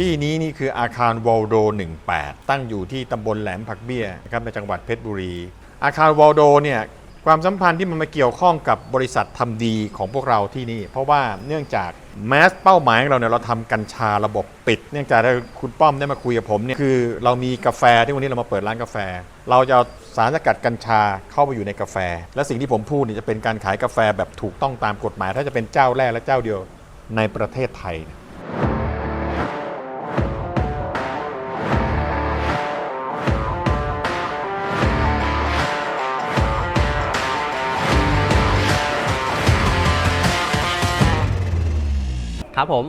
ที่นี้นี่คืออาคารวอลโด 18 ตั้งอยู่ที่ตำบลแหลมผักเบี้ยนะครับในจังหวัดเพชรบุรี อาคารวอลโดเนี่ยความสัมพันธ์ที่มันมาเกี่ยวข้องกับบริษัททำดีของพวกเราที่นี่ เพราะว่าเนื่องจากแมสเป้าหมายของเราเนี่ยเราทำกัญชาระบบปิด เนื่องจากคุณป้อมได้มาคุยกับผมเนี่ยคือเรามีกาแฟที่วันนี้เรามาเปิดร้านกาแฟ เราจะเอาสารสกัดกัญชาเข้าไปอยู่ในกาแฟ และสิ่งที่ผมพูดเนี่ยจะเป็นการขายกาแฟแบบถูกต้องตามกฎหมาย ถ้าจะเป็นเจ้าแรกและเจ้าเดียวในประเทศไทย ครับผม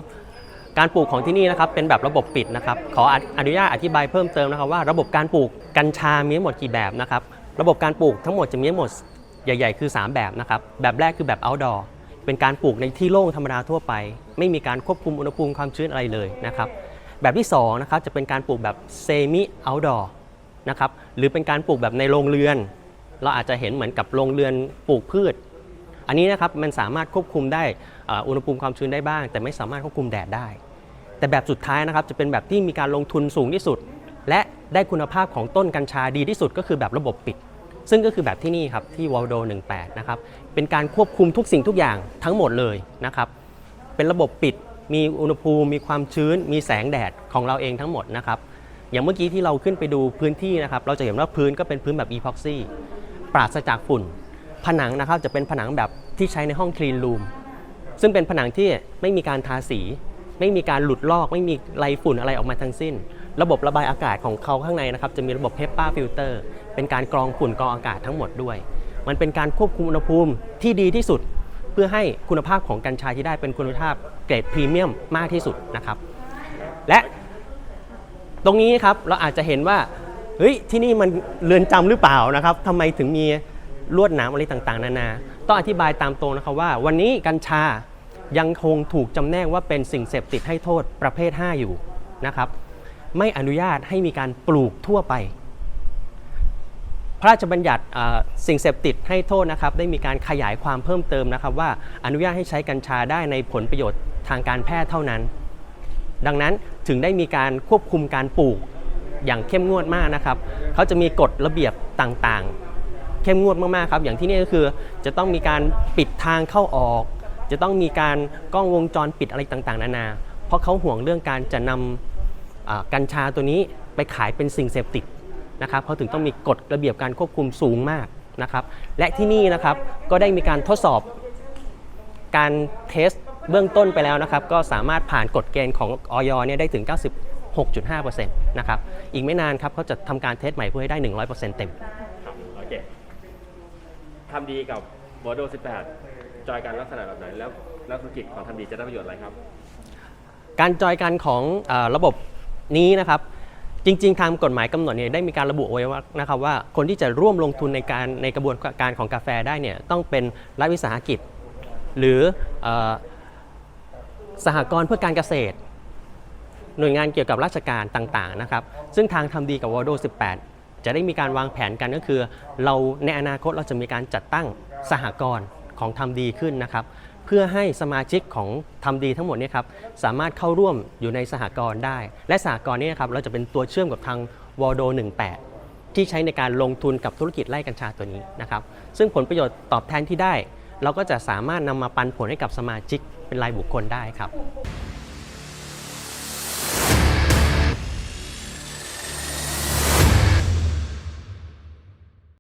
การปลูกของที่นี่นะครับเป็นแบบระบบปิดนะครับขออนุญาตอธิบายเพิ่มเติมนะครับว่าระบบการปลูกกัญชามีทั้งหมดกี่แบบนะครับระบบการปลูกทั้งหมดจะมีทั้งหมดใหญ่ ๆ คือ 3 แบบนะครับแบบแรกคือแบบ outdoor เป็นการปลูกในที่โล่งธรรมดาทั่วไป ไม่มีการควบคุมอุณหภูมิความชื้นอะไรเลยนะครับแบบที่2นะครับจะเป็นการปลูกแบบ semi outdoor นะครับหรือเป็นการปลูกแบบในโรงเรือน เราอาจจะเห็นเหมือนกับโรงเรือนปลูกพืช อันนี้นะครับมันสามารถควบคุมได้อุณหภูมิความชื้นได้บ้าง แต่ไม่สามารถควบคุมแดดได้ แต่แบบสุดท้ายนะครับจะเป็นแบบที่มีการลงทุนสูงที่สุด และได้คุณภาพของต้นกัญชาดีที่สุดก็คือแบบระบบปิด ซึ่งก็คือแบบที่นี่ครับที่วอลโด18นะครับเป็นการควบคุมทุกสิ่งทุกอย่างทั้งหมดเลยนะครับเป็นระบบปิดมีอุณหภูมิ มีความชื้น มีแสงแดดของเราเองทั้งหมดนะครับอย่างเมื่อกี้ที่เราขึ้นไปดูพื้นที่นะครับ เราจะเห็นว่าพื้นก็เป็นพื้นแบบอีพ็อกซี่ปราศจากฝุ่น ผนังนะครับจะเป็นผนังแบบที่ใช้ในห้องคลีนรูมซึ่งเป็นผนังที่ไม่มีการทาสี ไม่มีการหลุดลอก ไม่มีไรฝุ่นอะไรออกมาทั้งสิ้น ระบบระบายอากาศของเขาข้างในนะครับจะมีระบบ HEPA filter เป็นการกรองฝุ่นกรองอากาศทั้งหมดด้วย มันเป็นการควบคุมอุณหภูมิที่ดีที่สุด เพื่อให้คุณภาพของกัญชาที่ได้เป็นคุณภาพเกรดพรีเมียมมากที่สุดนะครับและตรงนี้ครับเราอาจจะเห็นว่าเฮ้ยที่นี่มันเรือนจำหรือเปล่านะครับทำไมถึงมี ลวดหนามอะไรต่างๆ นานา ต้องอธิบายตามตรงนะครับว่า วันนี้กัญชายังคงถูกจำแนกว่าเป็นสิ่งเสพติดให้โทษประเภท 5 อยู่นะครับ ไม่อนุญาตให้มีการปลูกทั่วไป พระราชบัญญัติสิ่งเสพติดให้โทษนะครับ ได้มีการขยายความเพิ่มเติมนะครับ ว่าอนุญาตให้ใช้กัญชาได้ในผลประโยชน์ทางการแพทย์เท่านั้น ดังนั้นถึงได้มีการควบคุมการปลูกอย่างเข้มงวดมากนะครับ เขาจะมีกฎระเบียบต่างๆ เข้มงวดมากๆครับ อย่างที่นี่ก็คือจะต้องมีการปิดทางเข้าออก จะต้องมีการกล้องวงจรปิดอะไรต่างๆ นานา เพราะเขาห่วงเรื่องการจะนำกัญชาตัวนี้ไปขายเป็นสิ่งเสพติดนะครับเขาถึงต้องมีกฎระเบียบการควบคุมสูงมากนะครับ และที่นี่นะครับก็ได้มีการทดสอบการเทสเบื้องต้นไปแล้วนะครับ ก็สามารถผ่านกฎเกณฑ์ของออยเนี่ยได้ถึง 96.5%นะครับ อีกไม่นานครับเขาจะทำการเทสใหม่เพื่อให้ได้ 100%เต็มครับโอเค ทำดีกับวอโด18 จอยกันลักษณะแบบไหนแล้วนักธุรกิจของทำดีจะได้ประโยชน์อะไรครับ การจอยกันของเออระบบนี้นะครับ จริง ๆ ทางกฎหมายกำหนดเนี่ยได้มีการระบุไว้ว่านะครับว่าคนที่จะร่วมลงทุนในการในกระบวนการของกาแฟได้เนี่ยต้องเป็นรัฐวิสาหกิจ หรือเออสหกรณ์เพื่อการเกษตร หน่วยงานเกี่ยวกับราชการต่างๆนะครับ ซึ่งทางทำดีกับวอโด18 จะได้มีการวางแผนกันก็คือ เราในอนาคตเราจะมีการจัดตั้งสหกรณ์ของทำดีขึ้นนะครับ เพื่อให้สมาชิกของทำดีทั้งหมดเนี่ยครับสามารถเข้าร่วมอยู่ในสหกรณ์ได้ และสหกรณ์นี้ครับเราจะเป็นตัวเชื่อมกับทางวอลโด18 ที่ใช้ในการลงทุนกับธุรกิจไร่กัญชาตัวนี้นะครับ ซึ่งผลประโยชน์ตอบแทนที่ได้ เราก็จะสามารถนำมาปันผลให้กับสมาชิกเป็นรายบุคคลได้ครับ